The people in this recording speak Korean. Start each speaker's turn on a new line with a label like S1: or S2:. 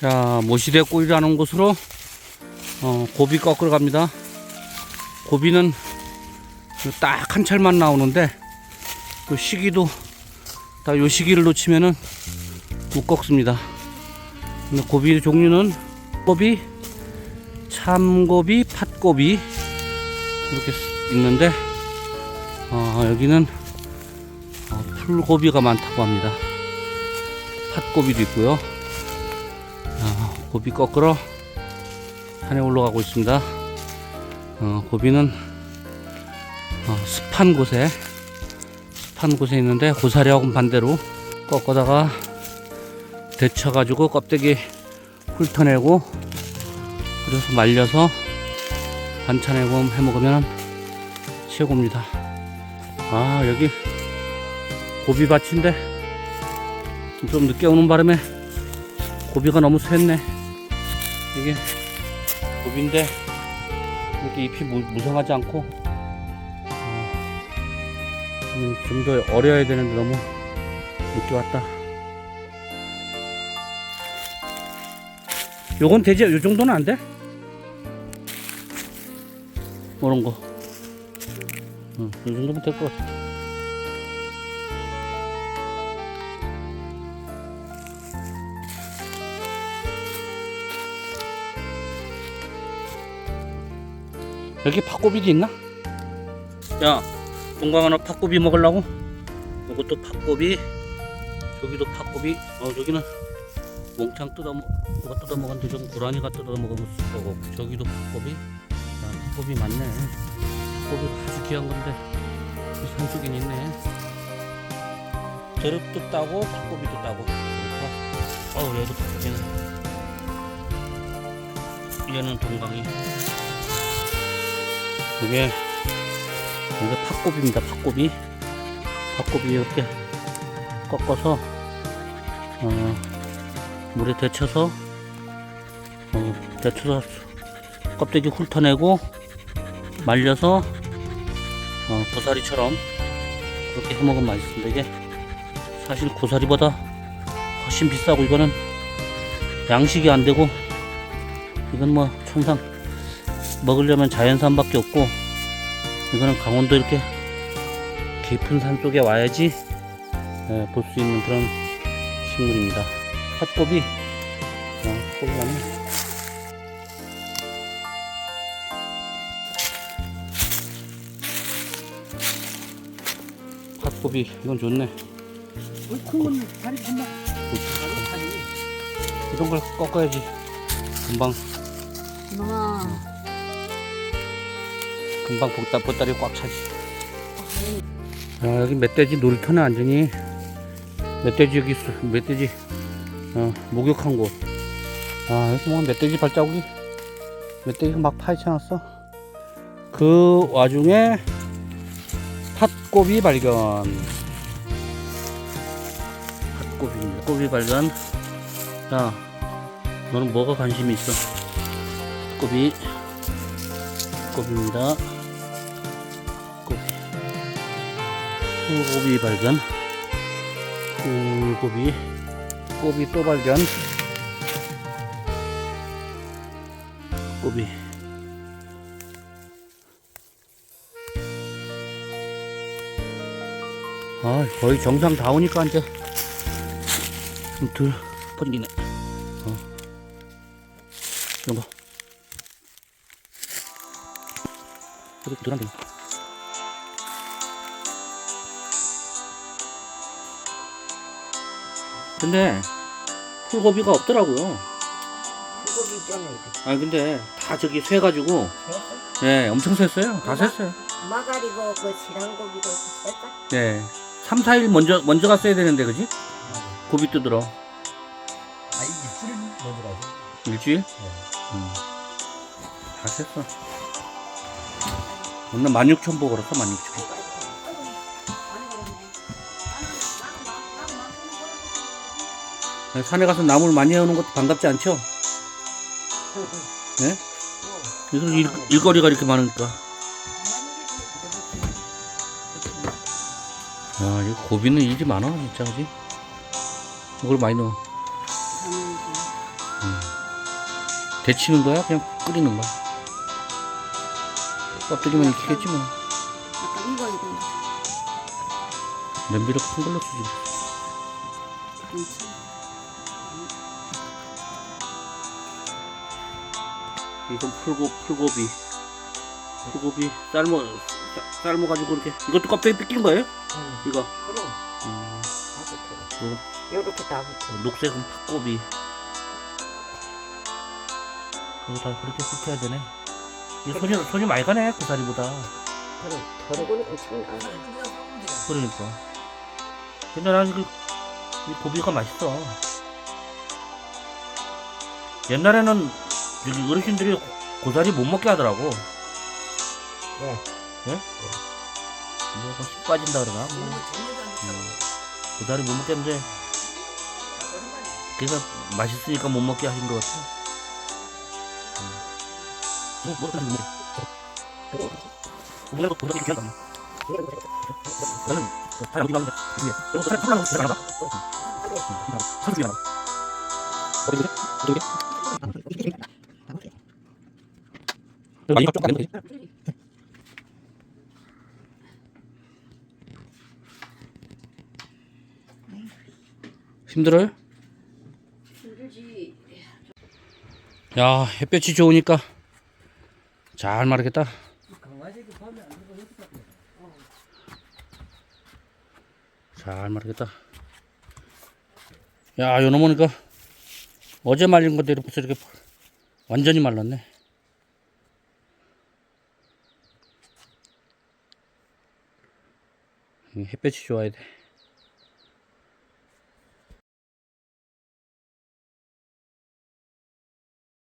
S1: 자, 모시대 꿀이라는 곳으로 어, 고비 꺾으러 갑니다. 고비는 딱한 철만 나오는데 요 시기도 다 요 시기를 놓치면은 못 꺾습니다. 근데 고비 종류는 고비, 참고비, 팥고비 이렇게 있는데 어, 여기는 어, 풀고비가 많다고 합니다. 팥고비도 있고요. 아, 고비 꺾으러 산에 올라가고 있습니다. 어, 고비는 어, 습한 곳에 습한 곳에 있는데 고사리하고는 반대로 꺾어다가 데쳐가지고 껍데기 훑어내고 그래서 말려서 반찬에 구워 해 먹으면 최고입니다. 아 여기 고비밭인데 좀 늦게 오는 바람에 고비가 너무 샜네. 이게 고비인데 이렇게 잎이 무, 무성하지 않고 좀 더 어려야 되는데 너무 늦게 왔다. 요건 되지? 요 정도는 안 돼? 이런 거. 응, 이 정도면 될 것 같아. 여기 팥고비도 있나? 야, 동광하나 팥고비 먹으려고? 이것도 팥고비, 저기도 팥고비, 어, 저기는 몽창 뜯어, 먹- 누가 뜯어 먹었는데 좀 고라니가 뜯어 먹을 거고, 저기도 팥고비, 야, 팥고비 많네. 팥고비가 아주 귀한 건데, 이 산속엔 있네. 저릇도 따고, 팥고비도 따고. 어우, 얘도 팥고비네. 얘는 동강이. 이게 이게 팥고비입니다. 팥고비. 팥고비 이렇게 꺾어서 어, 물에 데쳐서 어, 데쳐서 껍데기 훑어내고 말려서 어, 고사리처럼 그렇게 해먹으면 맛있습니다. 이게 사실 고사리보다 훨씬 비싸고 이거는 양식이 안 되고 이건 뭐 천상 먹으려면 자연산밖에 없고 이거는 강원도 이렇게 깊은 산 쪽에 와야지 볼 수 있는 그런 식물입니다. 팥고비, 어, 팥고비 맞네. 팥고비 이건 좋네.
S2: 큰건 다리 금방
S1: 이런 걸 꺾어야지 금방
S2: 이놈아
S1: 금방 보따, 보따리 꽉 차지. 아, 여기 멧돼지 놀이터네, 완전히. 멧돼지 여기 있어. 멧돼지, 어, 목욕한 곳. 아, 여기 뭐 멧돼지 발자국이, 멧돼지가 막 파헤쳐 놨어. 그 와중에 팥고비 발견. 팥고비입니다. 고비 발견. 자, 너는 뭐가 관심이 있어? 고비. 고비입니다. 풀고비 발견. 풀고비. 고비 또 발견. 고비. 아, 거의 정상 다 오니까 이제 좀덜 퍼지네. 어. 이런 거. 이렇게 들어간 근데 풀고비가 없더라고요.
S2: 그거 있잖아
S1: 아 근데 다 저기 쇠 가지고 네 엄청 샜어요. 다 샜어요.
S2: 마가리고 그 지랑고기도 했다
S1: 네. 3, 4일 먼저 먼저 갔어야 되는데 그지? 고비 뜨더라.
S3: 아, 이 입술이 먼저 가죠.
S1: 일주일? 음. 다 샜어. 오늘 16,000 보고 걸었어 16,000. 산에 가서 나무를 많이 해오는 것도 반갑지 않죠? 네? 그래서 일, 일거리가 이렇게 많으니까. 아, 이거 고비는 일이 많아, 진짜, 그지? 이걸 많이 넣어. 데치는 거야? 그냥 끓이는 거야? 껍데기만 익히겠지 뭐. 냄비를 큰 걸로 쓰지. 이건 풀고 풀고비. 풀고비 삶어 사- 삶어 가지고 이렇게 이것도 껍데기 뺏긴 거예요?
S2: 응.
S1: 이거.
S2: 그럼
S1: 음. 이거
S2: 요렇게 다 붙어.
S1: 녹색은 팥고비. 이거 다 그렇게 굽혀야 되네. 이거 손이 손이 많이 가네 고사리보다.
S2: 그럼 덜어보는 엄청 나.
S1: 그러니까. 근데 그, 이 고비가 맛있어. 옛날에는 여기 어르신들이 고사리 못 먹게 하더라고.
S2: 네.
S1: 뭐가 씩 빠진다 그러나? 뭐. 음, 고사리 못 먹게 하는데, 그래서 맛있으니까 못 먹게 하신 것 같아. 음. 뭐, 뭐, 뭐, 뭐. 또 고사리 귀한 거? 나는 다 여기 가는데 위에 이거 살 풀라고 들어가 봐. 살이 나. 어디 그래? 어디 그래? 많이? 힘들어요?
S2: 힘들지.
S1: 야 햇볕이 좋으니까 잘 마르겠다. 잘 마르겠다. 야, 요 놈으니까 어제 말린 벌써 이렇게 완전히 말랐네. 햇볕이 좋아야 돼.